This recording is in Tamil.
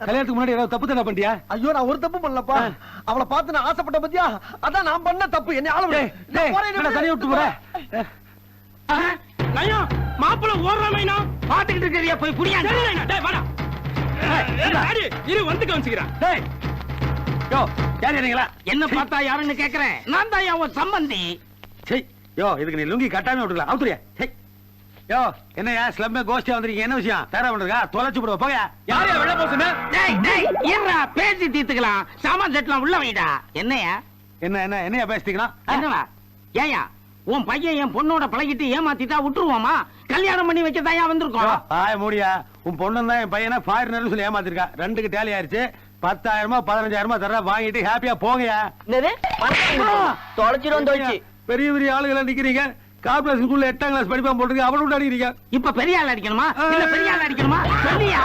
கல்யாணத்துக்கு முன்னாடி ஏதாவது தப்பு தானே பண்ணிட்டியா? ஐயோ நான் ஒரு தப்பு பண்ணலப்பா. அவளை பார்த்து நான் ஆசைப்பட்ட பத்தியா? அதான் நான் பண்ண தப்பு. என்ன ஆள தனியா விட்டு போற? நயம் மாப்பிள ஓடுறாமைனா பாத்துக்கிட்டு இருக்கிறியா போய் புரியா இரு வந்து கவனிச்சுக்கிறேன். டேய். யோ யார் என்ன பார்த்தா யாருன்னு கேக்குறேன். நான் தான் அவன் சம்பந்தி. யோ இதுக்கு நீ லுங்கி கட்டாம விட்டுக்கலாம். அவுத்துறியா? யோ என்னய்யா ஸ்லம்மே கோஷ்டியா வந்திருக்கீங்க. என்ன விஷயம்? தர பண்றதா தொலைச்சு போடுவா போயா யாரையா வெள்ள போசுன டேய் டேய் இருடா பேசி தீர்த்துக்கலாம். சாமான் செட்டலாம் உள்ள வைடா. என்னையா? என்ன என்ன என்னையா பேசிக்கலாம் என்னவா ஏயா உன் பையன் என் பொண்ணோட பழகிட்டு ஏமாத்திட்டா விட்டுருவோமா? கல்யாணம் பண்ணி வைக்கதாயா வந்திருக்கோம்? ஆய மூடியா. உன் பொண்ணு தான் என் பையனை ஃபாரினர் சொல்லி ஏமாத்திருக்கா. ரெண்டுக்கு டேலி ஆயிருச்சு. பத்தாயிரமா பதினஞ்சாயிரமா தர வாங்கிட்டு ஹாப்பியா போங்கயா தொலைச்சிரும் தொலைச்சு. பெரிய பெரிய ஆளுகளா நிக்கிறீங்க. கார்பரேஷன் ஸ்கூல்ல எட்டாம் கிளாஸ் படிப்பான் போட்டுருக்கு அவனோட அடிக்கிறீங்க இப்ப பெரிய ஆள் அடிக்கணுமா? இல்ல பெரிய ஆள் அடிக்கணுமா? சொல்லியா?